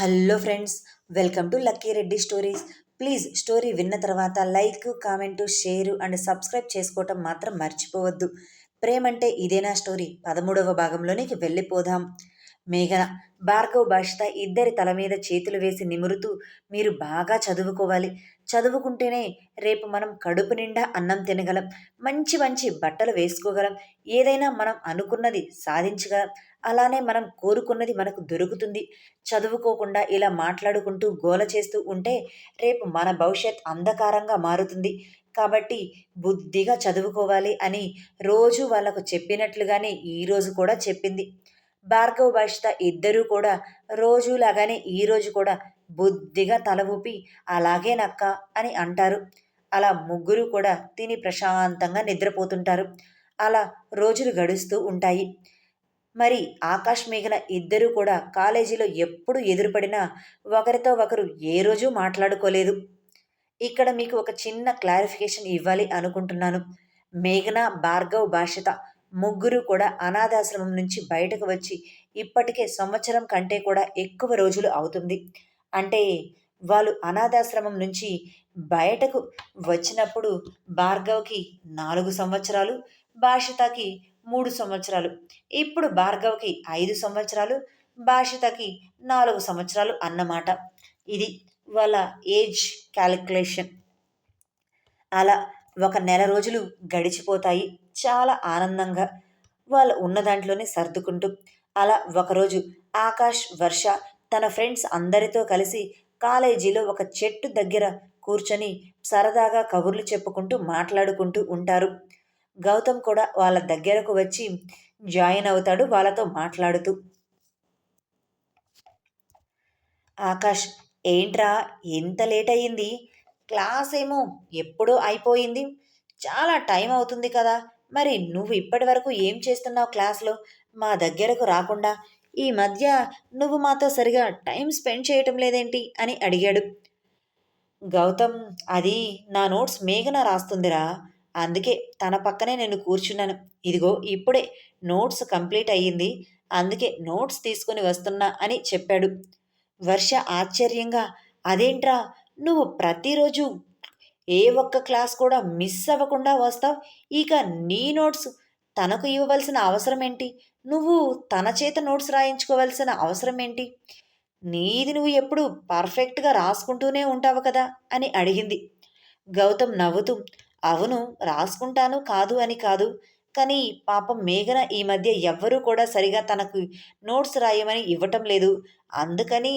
Hello friends welcome to Lucky Reddy stories. Please story విన్న తర్వాత like comment share and subscribe చేసుకోవటం మాత్రం మర్చిపోవద్దు. ప్రేమంటే ఇదేనా స్టోరీ? పదమూడవ భాగంలోనికి వెళ్ళిపోదాం. మేఘన భార్గవ్ భాషిత ఇద్దరి తల మీద చేతులు వేసి నిమురుతూ మీరు బాగా చదువుకోవాలి. చదువుకుంటేనే రేపు మనం కడుపు నిండా అన్నం తినగలం. మంచి మంచి బట్టలు వేసుకోగలం. ఏదైనా మనం అనుకున్నది సాధించగలం. అలానే మనం కోరుకున్నది మనకు దొరుకుతుంది. చదువుకోకుండా ఇలా మాట్లాడుకుంటూ గోల చేస్తూ ఉంటే రేపు మన భవిష్యత్ అంధకారంగా మారుతుంది. కాబట్టి బుద్ధిగా చదువుకోవాలి అని రోజు వాళ్ళకు చెప్పినట్లుగానే ఈరోజు కూడా చెప్పింది. భార్గవ భాషిత ఇద్దరూ కూడా రోజులాగానే ఈరోజు కూడా బుద్ధిగా తల ఊపి అలాగే నక్క అని అంటారు. అలా ముగ్గురు కూడా తిని ప్రశాంతంగా నిద్రపోతుంటారు. అలా రోజులు గడుస్తూ ఉంటాయి. మరి ఆకాష్ మేఘన ఇద్దరూ కూడా కాలేజీలో ఎప్పుడు ఎదురుపడినా ఒకరితో ఒకరు ఏ రోజు మాట్లాడుకోలేదు. ఇక్కడ మీకు ఒక చిన్న క్లారిఫికేషన్ ఇవ్వాలి అనుకుంటున్నాను. మేఘన భార్గవ్ భాషిత ముగ్గురు కూడా అనాథాశ్రమం నుంచి బయటకు వచ్చి ఇప్పటికే సంవత్సరం కంటే కూడా ఎక్కువ రోజులు అవుతుంది. అంటే వాళ్ళు అనాథాశ్రమం నుంచి బయటకు వచ్చినప్పుడు భార్గవ్కి నాలుగు సంవత్సరాలు భాషితకి మూడు సంవత్సరాలు ఇప్పుడు భార్గవ్కి ఐదు సంవత్సరాలు భాషితకి నాలుగు సంవత్సరాలు అన్నమాట. ఇది వాళ్ళ ఏజ్ క్యాలిక్యులేషన్. అలా ఒక నెల రోజులు గడిచిపోతాయి. చాలా ఆనందంగా వాళ్ళు ఉన్న దాంట్లోనే సర్దుకుంటూ అలా ఒకరోజు ఆకాష్ వర్ష తన ఫ్రెండ్స్ అందరితో కలిసి కాలేజీలో ఒక చెట్టు దగ్గర కూర్చొని సరదాగా కబుర్లు చెప్పుకుంటూ మాట్లాడుకుంటూ ఉంటారు. గౌతమ్ కూడా వాళ్ళ దగ్గరకు వచ్చి జాయిన్ అవుతాడు వాళ్ళతో మాట్లాడుతూ. ఆకాష్ ఏంట్రా ఎంత లేట్ అయ్యింది? క్లాస్ ఏమో ఎప్పుడో అయిపోయింది. చాలా టైం అవుతుంది కదా. మరి నువ్వు ఇప్పటి వరకు ఏం చేస్తున్నావు క్లాస్లో? మా దగ్గరకు రాకుండా. ఈ మధ్య నువ్వు మాతో సరిగా టైం స్పెండ్ చేయటం లేదేంటి? అని అడిగాడు. గౌతమ్ అది నా నోట్స్ మేఘన రాస్తుందిరా. అందుకే తన పక్కనే నేను కూర్చున్నాను. ఇదిగో ఇప్పుడే నోట్స్ కంప్లీట్ అయ్యింది. అందుకే నోట్స్ తీసుకుని వస్తున్నా అని చెప్పాడు. వర్ష ఆశ్చర్యంగా అదేంట్రా? నువ్వు ప్రతిరోజు ఏ ఒక్క క్లాస్ కూడా మిస్ అవ్వకుండా వస్తావు. ఇక నీ నోట్స్ తనకు ఇవ్వవలసిన అవసరం ఏంటి? నువ్వు తన చేత నోట్స్ రాయించుకోవాల్సిన అవసరం ఏంటి? నీది నువ్వు ఎప్పుడు పర్ఫెక్ట్గా రాసుకుంటూనే ఉంటావు కదా? అని అడిగింది. గౌతమ్ నవ్వుతూ అవును రాసుకుంటాను కాదు అని కాదు. కానీ పాపం మేఘన ఈ మధ్య ఎవ్వరూ కూడా సరిగా తనకు నోట్స్ రాయమని ఇవ్వటం లేదు. అందుకని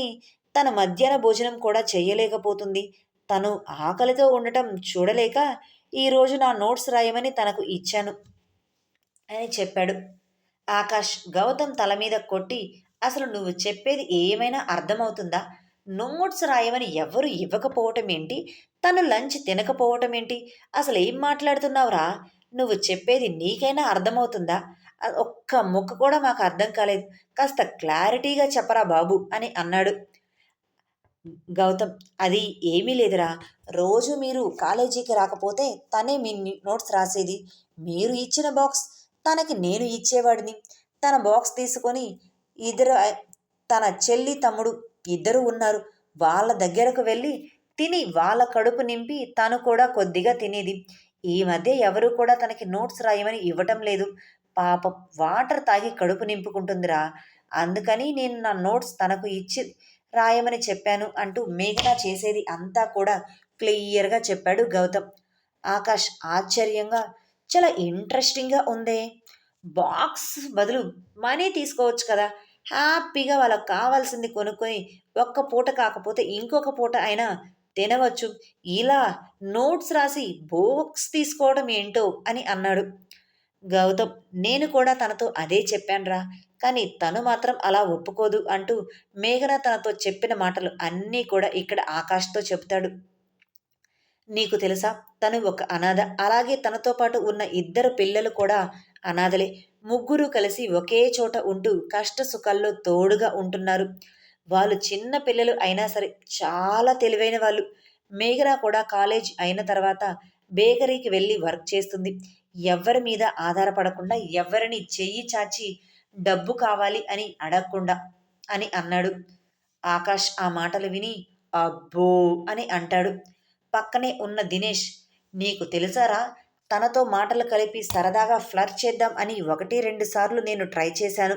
తన మధ్యాహ్న భోజనం కూడా చేయలేకపోతుంది. తను ఆకలితో ఉండటం చూడలేక ఈరోజు నా నోట్స్ రాయమని తనకు ఇచ్చాను అని చెప్పాడు. ఆకాష్ గౌతమ్ తల మీద కొట్టి అసలు నువ్వు చెప్పేది ఏమైనా అర్థమవుతుందా? నోట్స్ రాయమని ఎవరు ఇవ్వకపోవటం ఏంటి? తను లంచ్ తినకపోవటం ఏంటి? అసలు ఏం మాట్లాడుతున్నావురా? నువ్వు చెప్పేది నీకైనా అర్థమవుతుందా? ఒక్క ముక్క కూడా మాకు అర్థం కాలేదు. కాస్త క్లారిటీగా చెప్పరా బాబు అని అన్నాడు. గౌతమ్ అది ఏమీ లేదురా. రోజు మీరు కాలేజీకి రాకపోతే తనే మీ నోట్స్ రాసేది. మీరు ఇచ్చిన బాక్స్ తనకి నేను ఇచ్చేవాడిని. తన బాక్స్ తీసుకొని ఇద్దరు తన చెల్లి తమ్ముడు ఇద్దరు ఉన్నారు. వాళ్ళ దగ్గరకు వెళ్ళి తిని వాళ్ళ కడుపు నింపి తను కూడా కొద్దిగా తినేది. ఈ మధ్య ఎవరు కూడా తనకి నోట్స్ రాయమని ఇవ్వటం లేదు. పాప వాటర్ తాగి కడుపు నింపుకుంటుందిరా. అందుకని నేను నా నోట్స్ తనకు ఇచ్చి రాయమని చెప్పాను అంటూ మేఘన చేసేది అంతా కూడా క్లియర్గా చెప్పాడు గౌతమ్. ఆకాష్ ఆశ్చర్యంగా చాలా ఇంట్రెస్టింగ్గా ఉందే. బాక్స్ బదులు మనీ తీసుకోవచ్చు కదా. హ్యాపీగా వాళ్ళకి కావాల్సింది కొనుక్కొని ఒక్క పూట కాకపోతే ఇంకొక పూట అయినా తినవచ్చు. ఇలా నోట్స్ రాసి బుక్స్ తీసుకోవడం ఏంటో అని అన్నాడు. గౌతమ్ నేను కూడా తనతో అదే చెప్పానురా. కానీ తను మాత్రం అలా ఒప్పుకోదు అంటూ మేఘన తనతో చెప్పిన మాటలు అన్నీ కూడా ఇక్కడ ఆకాష్తో చెప్తాడు నీకు తెలుసా తను ఒక అనాథ. అలాగే తనతో పాటు ఉన్న ఇద్దరు పిల్లలు కూడా అనాథలే. ముగ్గురు కలిసి ఒకే చోట ఉంటూ కష్ట సుఖాల్లో తోడుగా ఉంటున్నారు. వాళ్ళు చిన్న పిల్లలు అయినా సరే చాలా తెలివైన వాళ్ళు. మేఘన కూడా కాలేజ్ అయిన తర్వాత బేకరీకి వెళ్ళి వర్క్ చేస్తుంది. ఎవరి మీద ఆధారపడకుండా ఎవరిని చెయ్యి చాచి డబ్బు కావాలి అని అడగకుండా అని అన్నాడు. ఆకాష్ ఆ మాటలు విని అబ్బో అని అంటాడు. పక్కనే ఉన్న దినేష్ నీకు తెలుసారా? తనతో మాటలు కలిపి సరదాగా ఫ్లర్ చేద్దాం అని ఒకటి రెండు సార్లు నేను ట్రై చేశాను.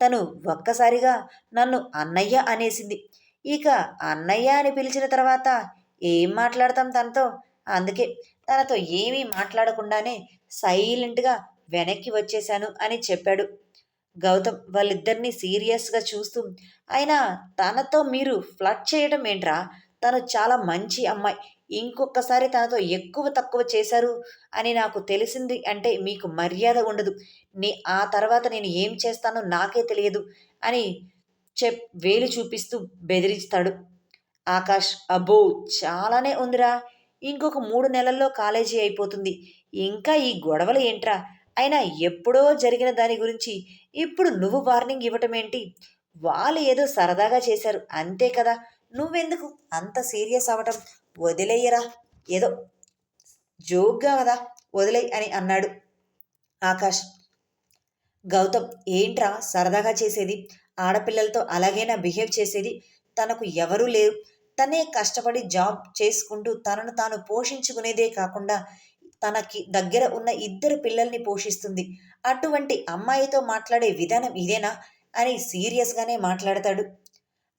తను ఒక్కసారిగా నన్ను అన్నయ్య అనేసింది. ఇక అన్నయ్య అని పిలిచిన తర్వాత ఏం మాట్లాడతాం తనతో? అందుకే తనతో ఏమీ మాట్లాడకుండానే సైలెంట్గా వెనక్కి వచ్చేశాను అని చెప్పాడు. గౌతమ్ వాళ్ళిద్దరినీ సీరియస్గా చూస్తూ అయినా తనతో మీరు ఫ్లట్ చేయడం ఏంట్రా? తను చాలా మంచి అమ్మాయి. ఇంకొకసారి తనతో ఎక్కువ తక్కువ చేశారు అని నాకు తెలిసింది అంటే మీకు మర్యాద ఉండదు. నీ ఆ తర్వాత నేను ఏం చేస్తానో నాకే తెలియదు అని చెప్ వేలు చూపిస్తూ బెదిరిస్తాడు. ఆకాష్ అబ్బో చాలానే ఉందిరా. ఇంకొక మూడు నెలల్లో కాలేజీ అయిపోతుంది. ఇంకా ఈ గొడవలు ఏంట్రా? అయినా ఎప్పుడో జరిగిన దాని గురించి ఇప్పుడు నువ్వు వార్నింగ్ ఇవ్వటం ఏంటి వాళ్ళు ఏదో సరదాగా చేశారు అంతే కదా? నువ్వెందుకు అంత సీరియస్ అవ్వటం? వదిలేయరా ఏదో జోక్గా కదా వదిలేయ్ అని అన్నాడు ఆకాష్. గౌతమ్ ఏంట్రా సరదాగా చేసేది? ఆడపిల్లలతో అలాగైనా బిహేవ్ చేసేది? తనకు ఎవరూ లేరు. తనే కష్టపడి జాబ్ చేసుకుంటూ తనను తాను పోషించుకునేదే కాకుండా తనకి దగ్గర ఉన్న ఇద్దరు పిల్లల్ని పోషిస్తుంది. అటువంటి అమ్మాయితో మాట్లాడే విధానం ఇదేనా? అని సీరియస్గానే మాట్లాడతాడు.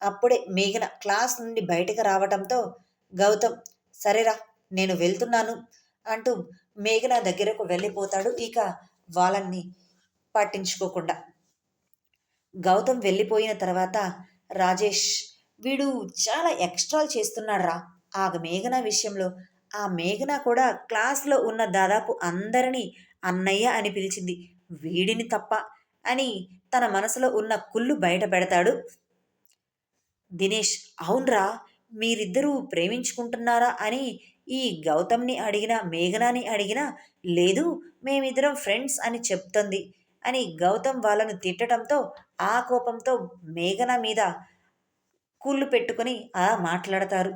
అప్పుడే మేఘన క్లాస్ నుండి బయటకు రావటంతో గౌతమ్ సరేరా నేను వెళ్తున్నాను అంటూ మేఘన దగ్గరకు వెళ్ళిపోతాడు. ఇక వాళ్ళని పట్టించుకోకుండా. గౌతమ్ వెళ్ళిపోయిన తర్వాత రాజేష్ వీడు చాలా ఎక్స్ట్రాలు చేస్తున్నాడ్రా. ఆ మేఘన విషయంలో. ఆ మేఘన కూడా క్లాస్లో ఉన్న దాదాపు అందరినీ అన్నయ్య అని పిలిచింది. వీడిని తప్ప అని తన మనసులో ఉన్న కుళ్ళు బయట పెడతాడు. దినేష్ అవునరా మీరిద్దరూ ప్రేమించుకుంటున్నారా అని ఈ గౌతమ్ని అడిగిన మేఘనాని అడిగినా లేదు మేమిద్దరం ఫ్రెండ్స్ అని చెప్తుంది అని గౌతమ్ వాళ్ళను తిట్టడంతో ఆ కోపంతో మేఘన మీద కుళ్ళు పెట్టుకుని అలా మాట్లాడతారు.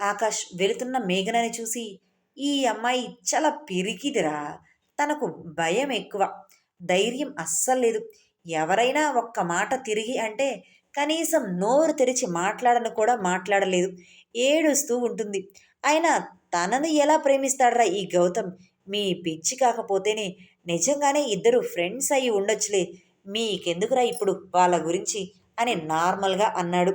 ఆకాష్ వెళుతున్న మేఘనని చూసి ఈ అమ్మాయి చాలా పెరిగిదిరా తనకు భయం ఎక్కువ. ధైర్యం అస్సలు లేదు. ఎవరైనా ఒక్క మాట తిరిగి అంటే కనీసం నోరు తెరిచి మాట్లాడను కూడా మాట్లాడలేదు. ఏడుస్తూ ఉంటుంది. అయినా తనను ఎలా ప్రేమిస్తాడరా ఈ గౌతమ్? మీ పిచ్చి కాకపోతేనే నిజంగానే ఇద్దరు ఫ్రెండ్స్ అయి ఉండొచ్చులే. మీకెందుకురా ఇప్పుడు వాళ్ళ గురించి? అని నార్మల్గా అన్నాడు.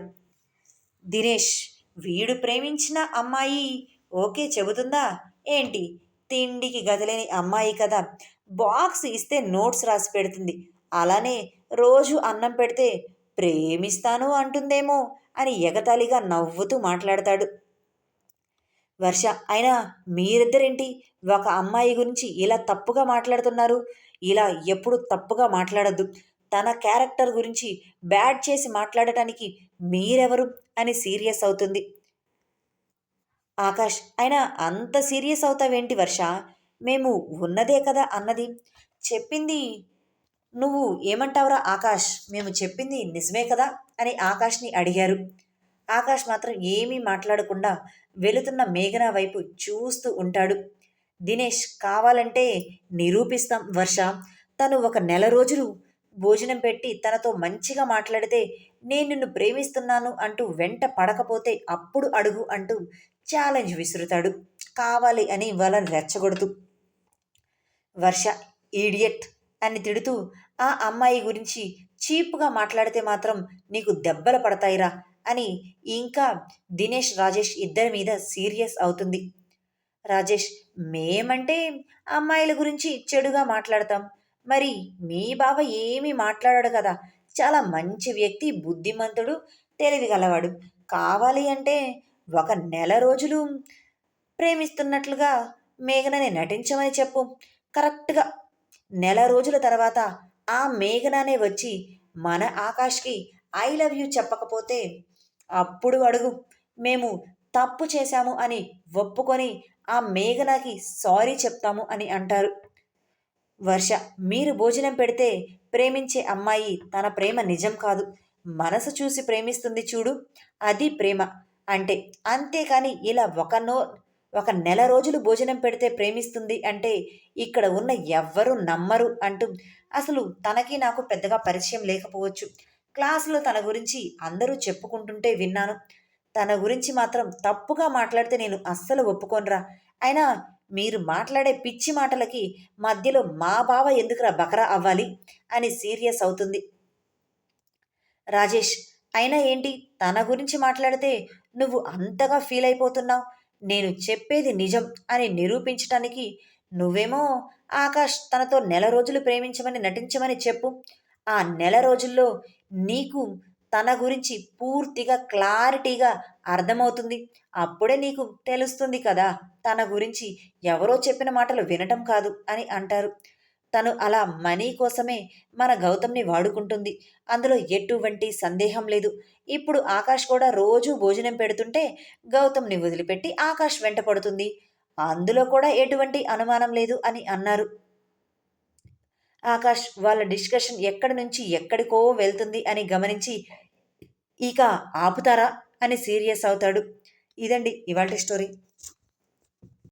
దినేష్ వీడు ప్రేమించిన అమ్మాయి ఓకే చెబుతుందా? ఏంటి? తిండికి గదిలేని అమ్మాయి కదా. బాక్స్ ఇస్తే నోట్స్ రాసి పెడుతుంది. అలానే రోజు అన్నం పెడితే ప్రేమిస్తాను అంటుందేమో అని ఎగతాళిగా నవ్వుతూ మాట్లాడతాడు. వర్ష అయినా మీరిద్దరేంటి? ఒక అమ్మాయి గురించి ఇలా తప్పుగా మాట్లాడుతున్నారు. ఇలా ఎప్పుడు తప్పుగా మాట్లాడద్దు. తన క్యారెక్టర్ గురించి బ్యాడ్ చేసి మాట్లాడటానికి మీరెవరు? అని సీరియస్ అవుతుంది. ఆకాష్ అయినా అంత సీరియస్ అవుతావేంటి వర్ష? మేము ఉన్నదే కదా అన్నది. చెప్పింది నువ్వు ఏమంటావురా ఆకాష్? మేము చెప్పింది నిజమే కదా అని ఆకాష్ని అడిగారు. ఆకాష్ మాత్రం ఏమీ మాట్లాడకుండా వెళుతున్న మేఘన వైపు చూస్తూ ఉంటాడు. దినేష్ కావాలంటే నిరూపిస్తాం వర్ష. తను ఒక నెల రోజులు భోజనం పెట్టి తనతో మంచిగా మాట్లాడితే నేను నిన్ను ప్రేమిస్తున్నాను అంటూ వెంట పడకపోతే అప్పుడు అడుగు అంటూ ఛాలెంజ్ విసురుతాడు. కావాలి అని వాళ్ళని రెచ్చగొడుతూ. వర్ష ఈడియట్ అని తిడుతూ ఆ అమ్మాయి గురించి చీప్గా మాట్లాడితే మాత్రం నీకు దెబ్బలు పడతాయిరా అని ఇంకా దినేష్ రాజేష్ ఇద్దరి మీద సీరియస్ అవుతుంది. రాజేష్ మేమంటే అమ్మాయిల గురించి చెడుగా మాట్లాడతాం. మరి మీ బావ ఏమీ మాట్లాడాడు కదా. చాలా మంచి వ్యక్తి బుద్ధిమంతుడు తెలివి గలవాడు కావాలి అంటే ఒక నెల రోజులు ప్రేమిస్తున్నట్లుగా మేఘనని నటించమని చెప్పు. కరెక్ట్గా నెల రోజుల తర్వాత ఆ మేఘననే వచ్చి మన ఆకాష్కి ఐ లవ్ యూ చెప్పకపోతే అప్పుడు అడుగు. మేము తప్పు చేశాము అని ఒప్పుకొని ఆ మేఘనాకి సారీ చెప్తాము అని అంటారు. వర్ష మీరు భోజనం పెడితే ప్రేమించే అమ్మాయి తన ప్రేమ నిజం కాదు. మనసు చూసి ప్రేమిస్తుంది చూడు. అది ప్రేమ. అంటే అంతేకాని ఇలా ఒక నో ఒక నెల రోజులు భోజనం పెడితే ప్రేమిస్తుంది అంటే ఇక్కడ ఉన్న ఎవ్వరూ నమ్మరు అంటూ అసలు తనకి నాకు పెద్దగా పరిచయం లేకపోవచ్చు. క్లాసులో తన గురించి అందరూ చెప్పుకుంటుంటే విన్నాను. తన గురించి మాత్రం తప్పుగా మాట్లాడితే నేను అస్సలు ఒప్పుకోనరా. అయినా మీరు మాట్లాడే పిచ్చి మాటలకి మధ్యలో మా బావ ఎందుకురా బకరా అవ్వాలి అని సీరియస్ అవుతుంది. రాజేష్ అయినా ఏంటి? తన గురించి మాట్లాడితే నువ్వు అంతగా ఫీల్ అయిపోతున్నావు. నేను చెప్పేది నిజం అని నిరూపించటానికి నువ్వేమో ఆకాష్ తనతో నెల రోజులు ప్రేమించమని నటించమని చెప్పు. ఆ నెల రోజుల్లో నీకు తన గురించి పూర్తిగా క్లారిటీగా అర్థమవుతుంది. అప్పుడే నీకు తెలుస్తుంది కదా తన గురించి ఎవరో చెప్పిన మాటలు వినటం కాదు అని అంటారు. తను అలా మనీ కోసమే మన గౌతమ్ని వాడుకుంటుంది. అందులో ఎటువంటి సందేహం లేదు. ఇప్పుడు ఆకాష్ కూడా రోజు భోజనం పెడుతుంటే గౌతమ్ని వదిలిపెట్టి ఆకాష్ వెంట పడుతుంది. అందులో కూడా ఎటువంటి అనుమానం లేదు అని అన్నారు. ఆకాష్ వాళ్ళ డిస్కషన్ ఎక్కడి నుంచి ఎక్కడికో వెళ్తుంది అని గమనించి ఇక ఆపుతారా అని సీరియస్ అవుతాడు. ఇదండి ఇవాళ స్టోరీ.